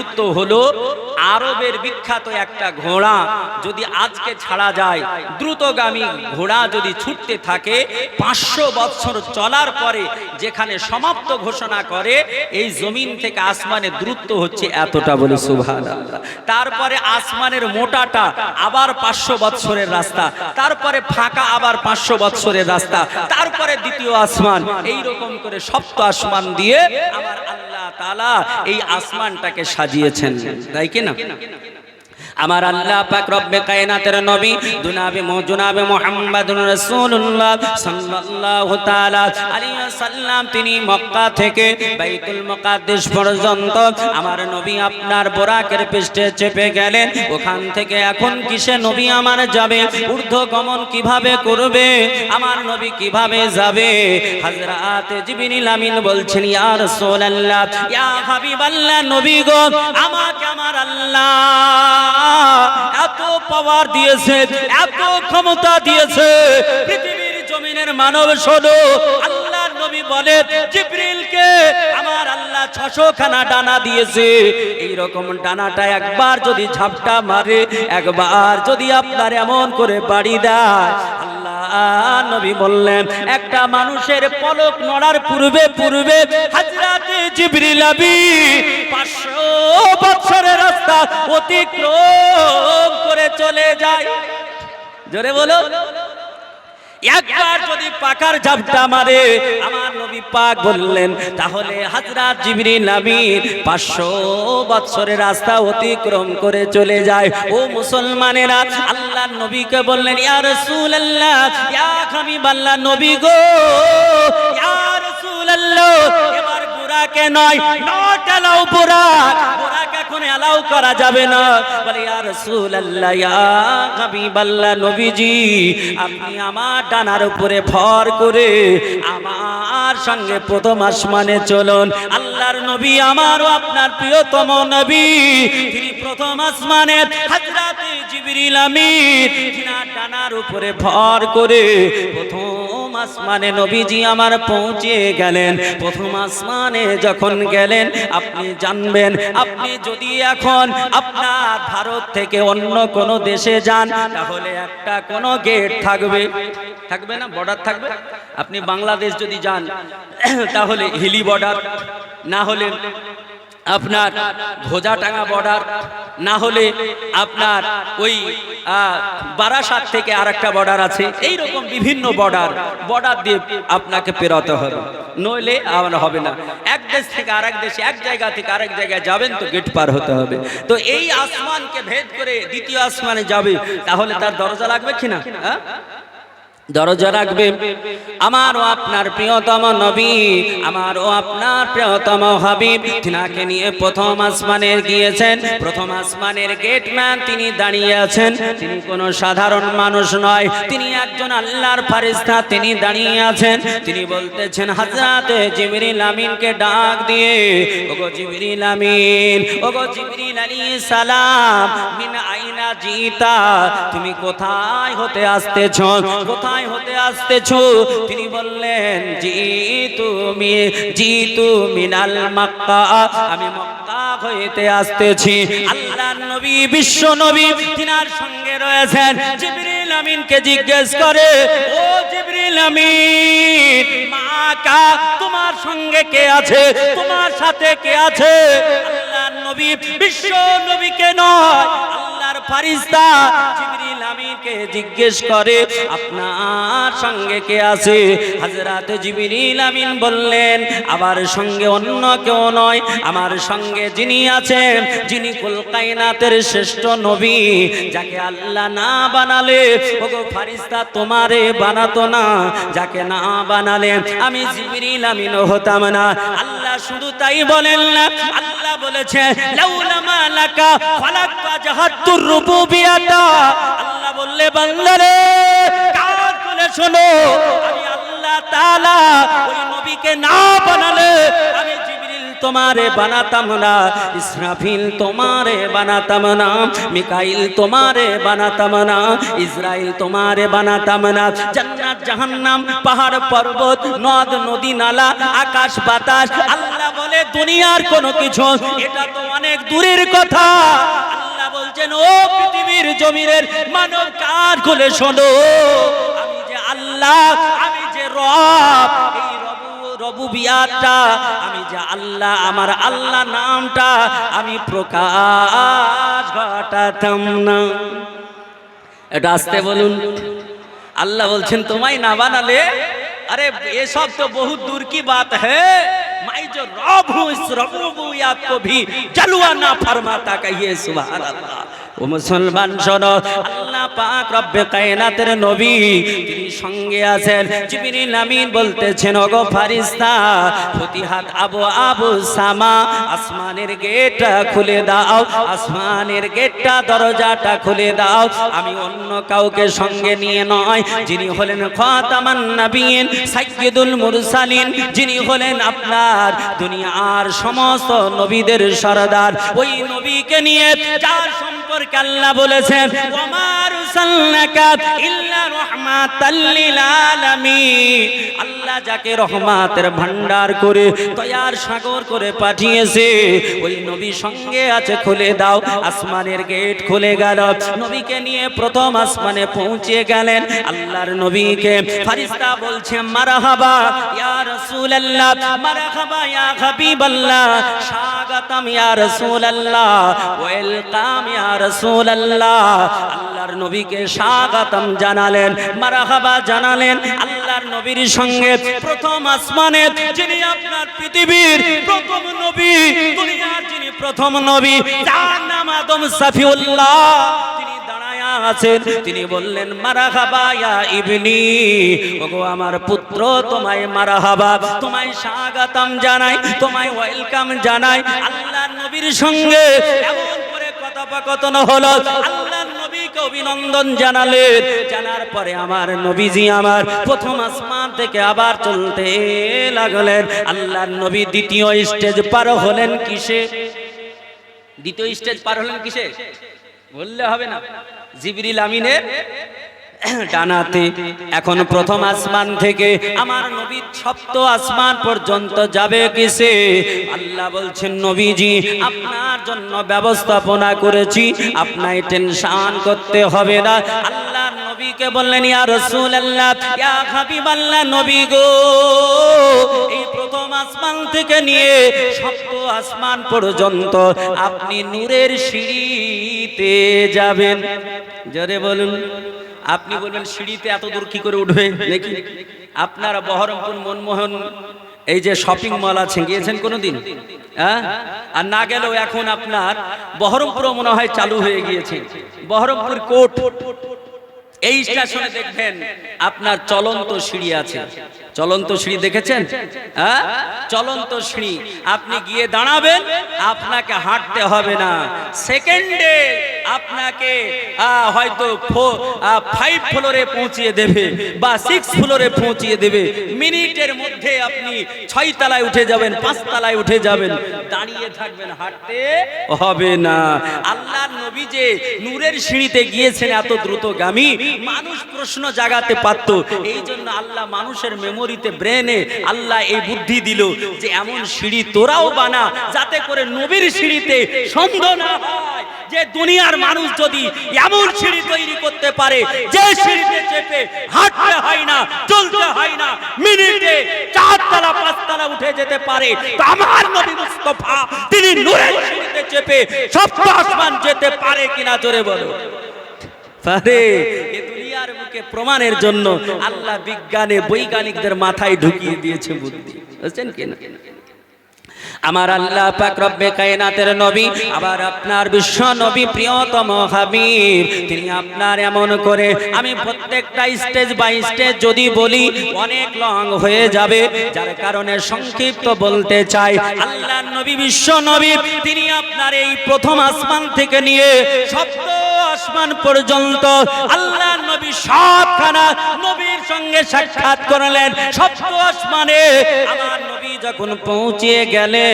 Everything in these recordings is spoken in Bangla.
দূরত্ব হলো আরবের বিখ্যাত একটা ঘোড়া যদি আজকে ছাড়া যায়, দ্রুতগামী ঘোড়া যদি ছুটতে থাকে, পাঁচশো বছর চলার পরে যেখানে সমাপ্ত ঘোষণা করে, এই জমিন থেকে আসমানের দূরত্ব হচ্ছে এতটা বলে সুভান তারপরে আসমানের মোটাটা আবার পাঁচশো বৎসরের রাস্তা, তারপরে ফাঁকা আবার পাঁচশো বৎসরের রাস্তা, তারপরে দ্বিতীয় আসমান এই রকম করে সপ্ত আসমান দিয়ে আমার আল্লাহ তালা এই আসমানটাকে সাজিয়েছেন। তাই কি না আমার আল্লাহ পাক রব্বে কায়নাতের নবী দুনাবে জনাবে মুহাম্মদুর রাসূলুল্লাহ সাল্লাল্লাহু তাআলা আলাইহি সাল্লাম তিনি মক্কা থেকে বাইতুল মুকাদ্দাস পর্যন্ত আমার নবী আপনার বোরাকের পৃষ্ঠে চেপে গেলেন। ওখান থেকে এখন কিসে নবী আমার যাবে? ঊর্ধ্ব গমন কীভাবে করবে? আমার নবী কীভাবে যাবে? হযরত জিবরিল আমিন বলছেন, ইয়া রাসূলুল্লাহ, ইয়া হাবিবাল্লাহ নবী গো, আমাকে আমার আল্লাহ এত পাওয়ার দিয়েছে, এত ক্ষমতা দিয়েছে, পৃথিবীর জমিনের মানব শোনো আল্লাহর নবী বলে জিব্রিলকে আমার আল্লাহ ছশো খানা ডানা দিয়েছে। এইরকম ডানাটা একবার যদি ঝাপটা মারে, একবার যদি আপনার এমন করে বাড়ি দেয়, আল্লাহ নবী বললেন, একটা মানুষের পলক নড়ার পূর্বে পূর্বে হাজরাতে জিবরিল আবি 500 বছরের রাস্তা অতিক্রম করে চলে যায়। জোরে বলো। একবার যদি পাকার ঝাপটা মারে, আমার নবী পাক বললেন, তাহলে হাজরাত জিবরিল আমিন 500 বছরের রাস্তা অতিক্রম করে চলে যায়। ও মুসলমানেরা আল্লাহ নবীকে বললেন, ইয়া রাসূলুল্লাহ, ইয়া নবী গো, ইয়া এবার বুড়াকে নয়, নট এলাও বুড়াক এখন এলাও করা যাবে না। বলে, ইয়া রাসূলুল্লাহ, ইয়া হাবিবাল্লাহ নবীজি, আপনি আমার ডানার উপরে ভর করে আমার সঙ্গে প্রথম আসমানে চলুন। আল্লাহর নবী আমারও আপনার প্রিয়তম নবী। তিনি প্রথম আসমানে হযরতে জিবরিল আমিন ডানার উপরে ভর করে প্রথম আসমানে নবীজি আমার পৌঁছে গেলেন। প্রথম আসমানে যখন গেলেন, আপনি জানবেন, আপনি যদি এখন আপনার ভারত থেকে অন্য কোনো দেশে যান, তাহলে একটা কোনো গেট থাকবে। থাকবে না? বর্ডার থাকবে? আপনি বাংলাদেশ যদি যান, তাহলে হিলি বর্ডার না হলে আপনার ভোজা ঘোজাটাঙ্গা বর্ডার, না হলে আপনার ওই বারাসাত থেকে আর একটা বর্ডার আছে। এই রকম বিভিন্ন বর্ডার বর্ডার দিয়ে আপনাকে পেরোতে হবে। নইলে আমার হবে না। এক দেশ থেকে আরেক দেশে, এক জায়গা থেকে আরেক জায়গায় যাবেন তো গেট পার হতে হবে। তো এই আসমানকে ভেদ করে দ্বিতীয় আসমানে যাবে, তাহলে তার দরজা লাগবে কিনা হ্যাঁ? দরজা রাখবে। আমারও আপনার প্রিয়তম নবী, আমারও আপনার প্রিয়তম হাবিব। তিনাকে নিয়ে প্রথম আসমানের গিয়েছেন, প্রথম আসমানের গেটম্যান তিনি দাঁড়িয়ে আছেন। তিনি কোনো সাধারণ মানুষ নয়, তিনি একজন আল্লাহর ফারিস্তা তিনি দাঁড়িয়ে আছেন। তিনি বলতেছেন হাজরাতে জিবরিল আমিনকে ডাক দিয়ে, ওগো জিবরিল আমিন, ওগো জিবরিল আলী সালাম, মিন আইনা জিতা, তুমি কোথায় হতে আসতেছ? কোথায় হতে আসতেছ? তিনি বললেন, জি তুমি জি তুমি মিনাল মক্কা, আমি মক্কা হইতে আসতেছি। আল্লাহর নবী, বিশ্ব নবী তিনার সঙ্গে রয়েছেন। জিবরিল আমিনকে জিজ্ঞেস করে, ও জিবরিল আমিন মা কা তোমার সঙ্গে কে আছে? তোমার সাথে কে আছে? আল্লাহর নবী বিশ্ব নবীকে নয় ফারিস্তা জিবরিল আমিনকে জিজ্ঞেস করে, আপনার সঙ্গে কে আছে? হযরত জিবরিল আমিন বললেন আবার সঙ্গে অন্য কেউ নয়, আমার সঙ্গে যিনি আছেন, যিনি কুল কায়নাতের শ্রেষ্ঠ নবী, যাকে আল্লাহ না বানালে, ওগো ফারিস্তা তোমারে বানাতো না, যাকে না বানালে আমি জিবরিল আমিন হতাম না। আল্লাহ শুধু তাই বলেন না, আল্লাহ বলেছে, লাউলা মালাকা খালাকা জাহাতুর রুবুবিয়াতা আল্লাহ বললে, বান্দারে, কান খুলে শোনো। আমি আল্লাহ তাআলা ওই নবীকে না বানালে আমি তোমারে বানাতাম না, ইসরাফিল তোমারে বানাতাম না, মিকাইল তোমারে বানাতাম না, ইসরাইল তোমারে বানাতাম না। জান্নাত, জাহান্নাম, পাহাড়, পর্বত, নদ, নদী, নালা, আকাশ, বাতাস, আল্লাহ বলে দুনিয়ার কোনো কিছু, এটা তো অনেক দূরের কথা। বলছেন ও পৃথিবীর জমিনের মানব কার খুলে শোনো। আমি যে আল্লাহ, আমি যে রব আমি যে আল্লাহ, আমার আল্লাহ নামটা আমি প্রকাশ ঘটাতাম না। এটা আসতে বলুন। আল্লাহ বলছেন, তোমায় না বানালে? আরে, এসব তো বহুত দূর কি বাত হ্যাঁ? मैं जो रब हूँ इस रबूबियत को भी जलवा ना फरमाता कहिए सुबह अल्लाह। ও মুসলমান শোনো, আল্লাহ পাক রব্বে কায়নাতের নবী তিনি সঙ্গে আছেন, জিবরিল আমিন বলতেছেন, ওগো ফারিস্তা, ফতিহাত আবু আবু সামা, আসমানের গেটটা খুলে দাও, আসমানের গেটটা, দরজাটা খুলে দাও, আমি অন্য কাউকে সঙ্গে নিয়ে নয়, যিনি হলেন খাতামান নবীন সাইয়্যিদুল মুরসালিন, যিনি হলেন আপনার দুনিয়ার সমস্ত নবীদের সরদার, ওই নবীকে নিয়ে যার সম্পর্কে আল্লাহ বলেছেন আল্লাহ যাকে রহমাতের ভান্ডার করে সাগর করে পাঠিয়েছে, ওই নবী সঙ্গে আছে, খুলে দাও, আসমানের গেট খুলে গেল। নবীকে নিয়ে প্রথম আসমানে পৌঁছে গেলেন, আল্লাহর নবীকে। ফারিস্তা বলছে, মারহাবা, ইয়া রাসূলুল্লাহ, মারহাবা, ইয়া হাবিবাল্লাহ, স্বাগতম ইয়া রাসূলুল্লাহ, ওয়েলকাম ইয়া রাসূলুল্লাহ। আল্লাহর নবীকে স্বাগতম জানালেন, মারহাবা জানালেন। আল্লাহর নবীর সঙ্গে প্রথম আসমানে যিনি আপনার পৃথিবীর প্রথম নবী, দুনিয়ার যিনি প্রথম নবী যার নাম আদম সাফিউল্লাহ। আছেন, তিনি বললেন, মারাহাবা ইয়া ইবনি, ওগো আমার পুত্র, তোমায় মারাহাবা, তোমায় স্বাগতম জানাই, তোমায় ওয়েলকাম জানাই। আল্লাহর নবীর সঙ্গে এমন কথোপকথন হলো আল্লাহ নবীকে অভিনন্দন জানালেন জানার পরে আমার নবীজি আমার প্রথম আসমান থেকে আবার চলতে লাগলেন। আল্লাহর নবী দ্বিতীয় স্টেজ পার হলেন কিসে? দ্বিতীয় স্টেজ পার হলেন কিসে? বললে হবে না। জিবরিল আমিনের ডানাতে। এখন প্রথম আসমান থেকে আমার নবী সপ্ত আসমান পর্যন্ত যাবে কিসে? আল্লাহ বলছেন, নবীজি, আপনার জন্য ব্যবস্থাপনা করেছি, আপনায় টেনশন করতে হবে না। আল্লাহর নবীকে বললেন, ইয়া রাসূলুল্লাহ, ইয়া হাবিবাল্লাহ, নবী গো, এই প্রথম আসমান থেকে নিয়ে সপ্ত আসমান পর্যন্ত আপনি নূরের সিঁড়িতে যাবেন। জোরে বলুন। আপনি বলবেন, সিঁড়িতে এত দূর কি করে উঠবে? নাকি? আপনারা বহরমপুর মনমোহন, এই যে শপিং মল আছে, গিয়েছেন কোনোদিন? হ্যাঁ? আর না গেলেও এখন আপনার বহরমপুর মনে হয় চালু হয়ে গিয়েছে। বহরমপুর কোর্ট, এই স্টেশনে দেখবেন আপনার চলন্ত সিঁড়ি আছে। চলন্ত সিঁড়ি দেখেছেন? হ্যাঁ? চলন্ত সিঁড়ি। আপনি গিয়ে দাঁড়াবেন, আপনাকে হাঁটতে হবে না। সেকেন্ডে আপনাকে হয়তো ফাইভ ফ্লোরে পৌঁছিয়ে দেবে বা সিক্স ফ্লোরে পৌঁছিয়ে দেবে। মিনিটের মধ্যে আপনি ছয় তলায় উঠে যাবেন, পাঁচ তলায় উঠে যাবেন। দাঁড়িয়ে থাকবেন, হাঁটতে হবে না। আল্লাহ নবী যে নূরের সিঁড়িতে গিয়েছেন এত দ্রুতগামী, মানুষ প্রশ্ন জাগাতে পারত। এই জন্য আল্লাহ মানুষের মেমোরিতে ব্রেনে আল্লাহ এই বুদ্ধি দিল যে এমন সিঁড়ি তোরাও বানা, যাতে করে নবীর সিঁড়িতে সন্দেহ না হয়। যে দুনিয়ার মানুষ যদি এমন সিঁড়ি তৈরি করতে পারে, যে সিঁড়িতে চেপে হাঁটতে হয় না, চলতে হয় না, মিনিটে চারতলা, পাঁচতলা উঠে যেতে পারে, তো আমার নবী মুস্তফা, তিনি নূরের সিঁড়িতে চেপে সপ্ত আসমান যেতে পারে কিনা জোরে বলো। পারে এ প্রমাণের জন্য আল্লাহ বিজ্ঞানে, বৈজ্ঞানিকদের মাথায় ঢুকিয়ে দিয়েছে বুদ্ধি। বুঝছেন কিনা আমার আল্লাহ পাক রব্বে কায়নাতের নবী, আবার আপনার বিশ্ব নবী, প্রিয়তম হাবিব, তিনি আপনার এমন করে আমি প্রত্যেকটা স্টেজ বাই স্টেজ যদি বলি, অনেক লং হয়ে যাবে, যার কারণে সংক্ষিপ্ত বলতে চাই, আল্লাহর নবী বিশ্ব নবী, তিনি আপনার এই প্রথম আসমান থেকে নিয়ে সপ্ত আসমান পর্যন্ত আল্লাহ নবী সবখানা নবীর সঙ্গে সাক্ষাৎ করলেন। সপ্ত আসমানে আমার নবী যখন পৌঁছে গেলে,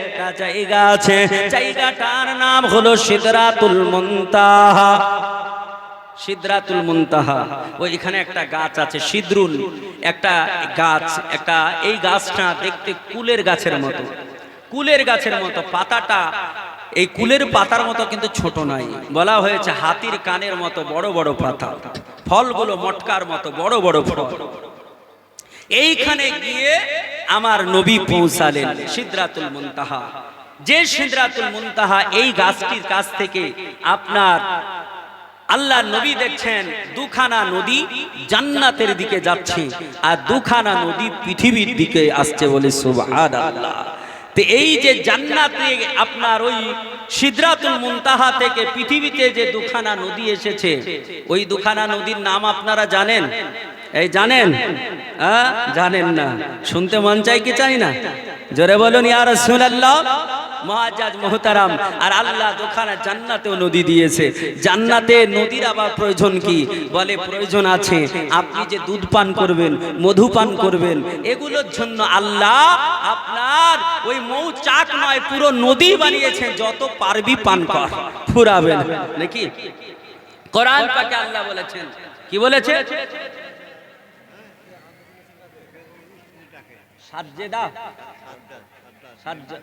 একটা জায়গা আছে, জায়গাটার নাম হলো সিদরাতুল মুনতাহা। সিদরাতুল মুনতাহা। ওইখানে একটা গাছ আছে, সিদ্রুল। একটা গাছ, একটা এই গাছটা দেখতে কুলের গাছের মতো। কুলের গাছের মতো, পাতাটা এই কুলের পাতার মতো কিন্তু ছোট নয় বলা হয়েছে হাতির কানের মতো বড় বড় পাতা। ফলগুলো মটকার মতো বড় বড় ফল। এইখানে গিয়ে আমার নবী পৌঁছালেন সিদ্রাতুল মুনতাহা। যে সিদ্রাতুল মুনতাহা এই গাছটির কাছ থেকে আপনার আল্লাহ নবী দেখছেন, দুখানা নদী জান্নাতের দিকে যাচ্ছে, আর দুখানা নদী পৃথিবীর দিকে আসছে বলে সুবহানাল্লাহ। তো এই যে জান্নাতে আপনার ওই সিদ্রাতুল মুনতাহা থেকে পৃথিবীতে যে দুখানা নদী এসেছে, ওই দুখানা নদীর নাম আপনারা জানেন? এই জানেন? জানেন না। শুনতে মন চাই কি চাই না? জোরে বলুন, ইয়া রাসূলুল্লাহ। মহাজাজ মোহতারাম, আর আল্লাহ দোখানা জান্নাতেও নদী দিয়েছে। জান্নাতে নদীর আবার প্রয়োজন কি? বলে, প্রয়োজন আছে। আপনি যে দুধ পান করবেন, মধু পান করবেন, এগুলোর জন্য আল্লাহ আপনার ওই মৌ মৌচাক নয়, পুরো নদী বানিয়েছে, যত পারবি পান কর। ফুরাবেন। নাকি? কোরআন পাকে আল্লাহ বলেছেন। কি বলেছে? সাজ্জেদা। সাজ্জা-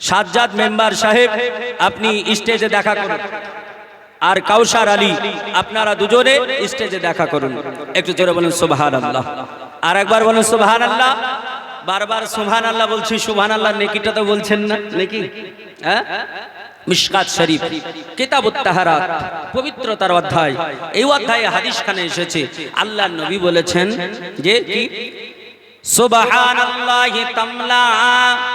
সাজ্জাদ মেম্বার সাহেব, আপনি স্টেজে দেখা করুন। আর কাউসার আলী, আপনারা দুজনে স্টেজে দেখা করুন। একটু জোরে বলুন সুবহান আল্লাহ আর একবার বলুন সুবহান আল্লাহ বারবার সুবহান আল্লাহ বলছি সুবহান আল্লাহ নেকিটা তো বলছেন না, নাকি? হ্যাঁ? মিশকাত শরীফ তাহারাত পবিত্রতার অধ্যায়। এই অধ্যায়ে হাদিস খানে এসেছে আল্লাহ নবী বলেছেন যে কি? سبحان الله تملا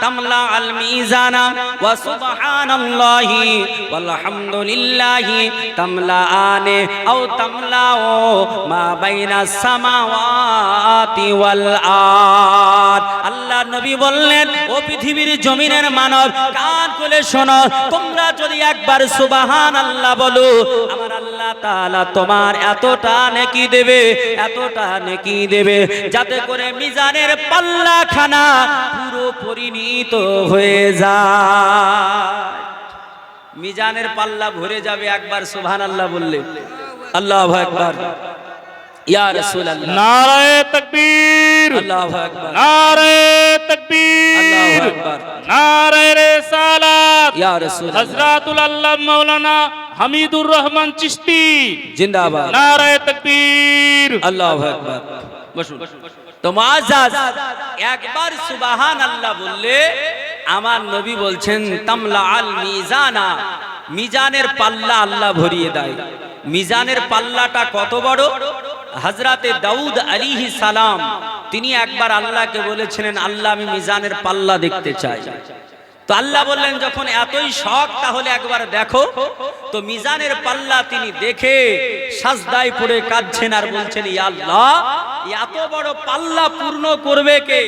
تملا الميزان وسبحان الله والحمد لله تملأان أو تملا ما بين السماوات والأرض আল্লাহ নবী বললেন ও পৃথিবীর জমিনের মানব কান খুলে শোনো তোমরা যদি একবার সুবাহান আল্লাহ বলো আমার আল্লাহ তাআলা তোমার এতটা নেকি দেবে এতটা নেকি দেবে যাতে করে মিজানের পাল্লা খানা পুরো পরিণীত হয়ে যায়। মিজানের পাল্লা ভরে যাবে একবার সুবহান আল্লাহ বললে। আল্লাহু আকবার। ইয়া রাসূলুল্লাহ। নারায়ে তকবীর। আল্লাহু আকবার। নারায়ে তকবীর। আল্লাহু আকবার। নারায়ে রিসালাত। ইয়া রাসূল হযরতুল আল্লাহ মাওলানা হামিদুর রহমান চিশতি। জিন্দাবাদ। নারায়ে তকবীর। আল্লাহু আকবার। বসুন। তো মাজাজ, একবার সুবাহান আল্লাহ বললে, আমার নবী বলছেন তামলা আল মিজানা। মিজানের পাল্লা আল্লাহ ভরিয়ে দেয়। মিজানের পাল্লাটা কত বড়? হজরাতে দাউদ আলিহি সালাম, তিনি একবার আল্লাহকে বলেছিলেন, আল্লাহ, আমি মিজানের পাল্লা দেখতে চাই। তো আল্লাহ বললেন, যখন এতই শখ, তাহলে একবার দেখো। তো মিজানের পাল্লা তিনি দেখে সাজদায় পড়ে কাঁদছেন আর বলছেন আল্লাহ, এত বড় পাল্লা পূর্ণ করবে কে?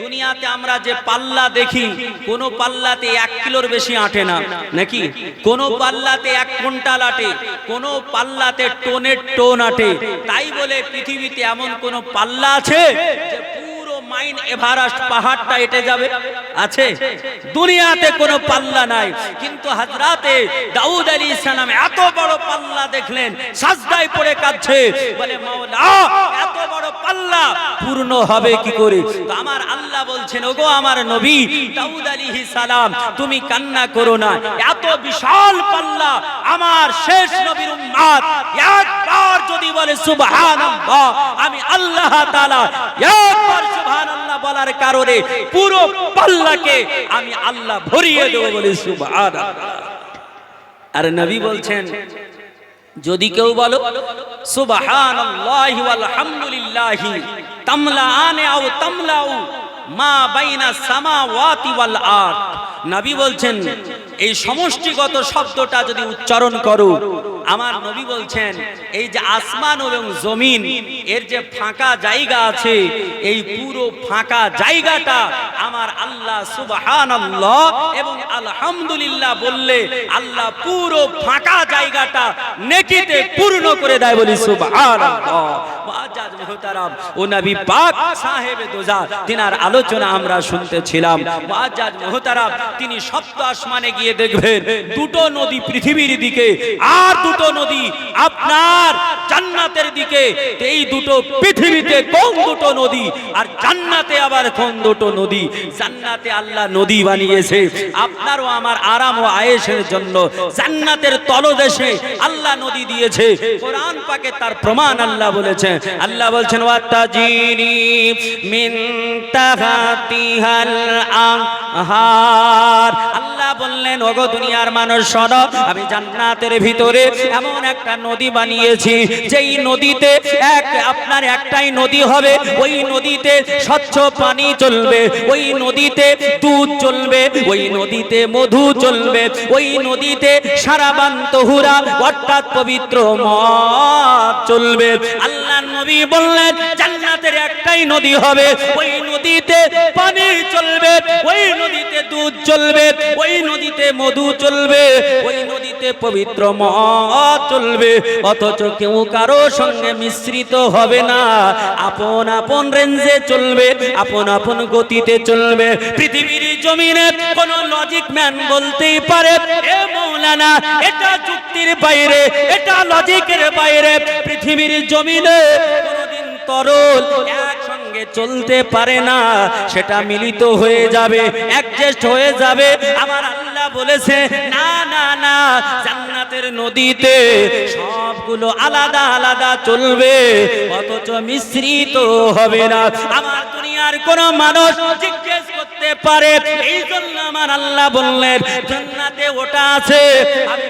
দুনিয়াতে আমরা যে পাল্লা দেখি, কোন পাল্লাতে এক কিলোর বেশি আটে না, নাকি? কোন পাল্লাতে এক কুইন্টাল আটে, কোন পাল্লাতে টোনের টোন আটে। তাই বলে পৃথিবীতে এমন কোন পাল্লা আছে যে মাইন পাহাড়টা এটে যাবে। আছে? দুনিয়াতে কোনো পাল্লা নাই। কিন্তু দাউদ আলী সালাম এত বড় পাল্লা দেখলেন, সাজদায় পড়ে কাঁদছে। বলে, মাওলা, এত বড় পাল্লা, পূর্ণ হবে কি করে? তো আমার আল্লাহ বলছেন, ওগো আমার নবী দাউদ আলাইহিস সালাম তুমি কান্না করো না। এত বিশাল পাল্লা, আমার শেষ নবীর উম্মত একবার যদি বলে সুবহানাল্লাহ, আমি আল্লাহ তাআলা একবার সুবহানাল্লাহ বলার কারণে পুরো পাল্লাকে আমি আল্লাহ ভরিয়ে দেব বলে সুবহানাল্লাহ। আর নবী বলছেন, যদি কেউ বলো, সুবহানাল্লাহি ওয়ালহামদুলিল্লাহি তামলাআনে আও তামলাউ মা বাইনা সামাওয়াতি ওয়াল আরদ। নবী বলছেন এই সমষ্টিগত শব্দটা যদি উচ্চারণ করো, আমার নবী বলছেন, এই যে আসমান এবং জমিন, এর যে ফাঁকা জায়গা আছে, এই পুরো ফাঁকা জায়গাটা আমার আল্লাহ সুবহানাল্লাহ এবং আলহামদুলিল্লাহ বললে, আল্লাহ পুরো ফাঁকা জায়গাটা নেকিতে পূর্ণ করে দেয় বলি সুবহানাল্লাহ। মুআজ্জাজ মুহতারাম। ও নবী পাক তিনি সপ্ত আসমানে গিয়ে দেখবেন, দুটো নদী পৃথিবীর দিকে আর দুটো নদী আপনার জান্নাতের দিকে। এই দুটো পৃথিবীতে কোন দুটো নদী? আর জান্নাতে আবার কোন দুটো নদী? জান্নাতে আল্লাহ নদী বানিয়েছে। আপনারও আমার আরাম ও আয়েশের জন্য জান্নাতের তলদেশে আল্লাহ নদী দিয়েছে। কোরআন পাকে তার প্রমাণ আল্লাহ বলেছেন। আল্লাহ বলছেন ওয়াতাজিরি মিন তাহাতিহাল আহার আল্লাহ বললেন, ওগো দুনিয়ার মানুষ, শোনো, আমি জান্নাতের ভিতরে এমন একটা নদী বানিয়েছি, যেই নদীতে এক, আপনার একটাই নদী হবে, ওই নদীতে স্বচ্ছ পানি চলবে, ওই নদীতে দুধ চলবে, ওই নদীতে মধু চলবে, ওই নদীতে সারাবান তহুরা অর্থাৎ পবিত্র মদ চলবে। আল্লাহ নবী বললেন, জান্নাতের একটাই নদী হবে, ওই নদীতে পানি চলবে, ওই নদীতে দুধ চলবে, ওই নদীতে মধু চলবে, ওই নদীতে পবিত্র মদ চলবে। অথচ কেউ কারও সঙ্গে মিশ্রিত হবে না। আপন আপন রেঞ্জে চলবে, আপন আপন গতিতে চলবে। পৃথিবীর জমিনে কোন লজিক ম্যান বলতেই পারে, এ মৌলানা, এটা যুক্তির বাইরে, এটা লজিকের বাইরে। পৃথিবীর জমিনে কোনদিন তরল একসঙ্গে চলতে পারে না, সেটা মিলিত হয়ে যাবে অ্যাডজাস্ট হয়ে যাবে। আমার আল্লাহ বলেছে, না না না, জান্নাতের নদীতে সবগুলো আলাদা আলাদা চলবে, অথচ মিশ্রিত হবে না। আমার দুনিয়ার কোন মানুষ জিজ্ঞেস করতে পারে এই জন্য আমার আল্লাহ বললেন, জান্নাতে ওটা আছে, আমি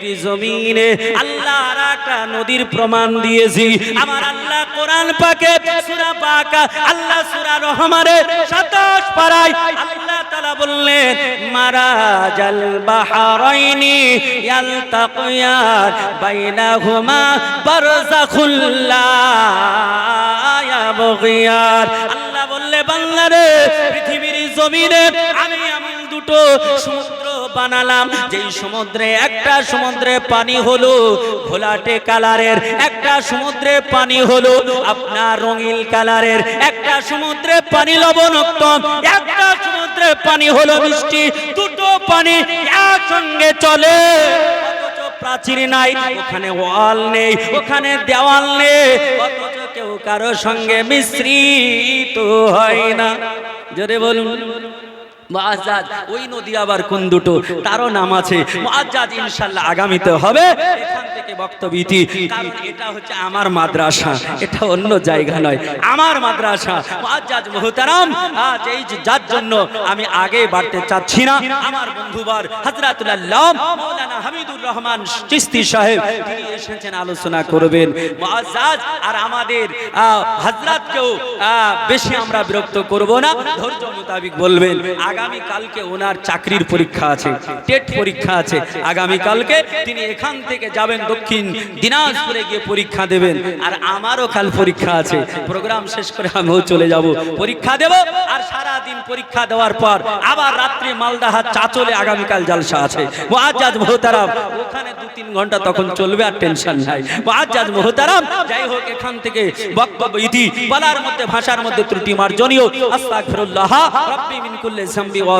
পৃথিবীর জমিনে আল্লাহ একটা নদীর প্রমাণ দিয়েছি। আমার আল্লাহ কোরআন পাকে, সূরা পাকা আল্লাহ সূরা রহমানে 27 পারায় আল্লাহ তাআলা বললেন মারাজাল বাহরাইনি, ইয়ালতাকিয়ান বাইনাহুমা বারযাখুল লা ইয়াবগিয়ান। আল্লাহ বললে বাংলারে পৃথিবীর জমিনে আমি এমন দুটো সমুদ্র বানালাম। যেই সমুদ্রে, একটা সমুদ্রে পানি হলো ঘোলাটে কালারের, একটা সমুদ্রে পানি হলো আপনার রঙিন কালারের, একটা সমুদ্রে পানি লবণাক্ত একটা সমুদ্রে পানি হলো মিষ্টি, দুটো পানি একসঙ্গে চলে। প্রাচীর নাই, ওখানে ওয়াল নেই, ওখানে দেওয়াল নেই, অথচ কেউ কারও সঙ্গে মিশ্রিত হয় না। জোরে বলুন। মুআজ্জাজ, ওই নদী আবার কোন দুটো? তারও নাম আছে। মুআজ্জাজ ইনশাআল্লাহ আগামীতে হবে। এখান থেকে এটা হচ্ছে আমার মাদ্রাসা। এটা অন্য জায়গা নয়, আমার মাদ্রাসা। মুআজ্জাজ মুহতারাম, আজ এই যার জন্য আমি আগে বাড়তে চাচ্ছি না। আমার বন্ধুবার হযরতুল্লাহ মাওলানা হামিদুর রহমান চিশতি সাহেব, তিনি এসেছেন, আলোচনা করবেন। মুআজ্জাজ, আর আমাদের হযরতকেও বেশি আমরা বিরক্ত করব না। ধৈর্য মোতাবিক বলবেন। কালকে ওনার চাকরির পরীক্ষা আছে, টেট পরীক্ষা আছে। আগামী কালকে তিনি এখান থেকে যাবেন দক্ষিণ দিনাজপুরে গিয়ে পরীক্ষা দেবেন। আর আমারও কাল পরীক্ষা আছে। প্রোগ্রাম শেষ করে আমিও চলে যাব। পরীক্ষা দেব আর সারা দিন পরীক্ষা দেওয়ার পর আবার রাত্রি মালদাহার চাচলে আগামীকাল জালসা আছে। মুআজ্জাজ মোহতারাম, ওখানে দু তিন ঘণ্টা তখন চলবে আর টেনশন নাই। মুআজ্জাজ মোহতারাম, যাই হোক, এখান থেকে বক্তব্য ইতি, বলার মধ্যে, ভাষার মধ্যে ত্রুটি মার্জনীয়। আস্তাগফিরুল্লাহ, রাব্বি মিন কুল্লি بغطاء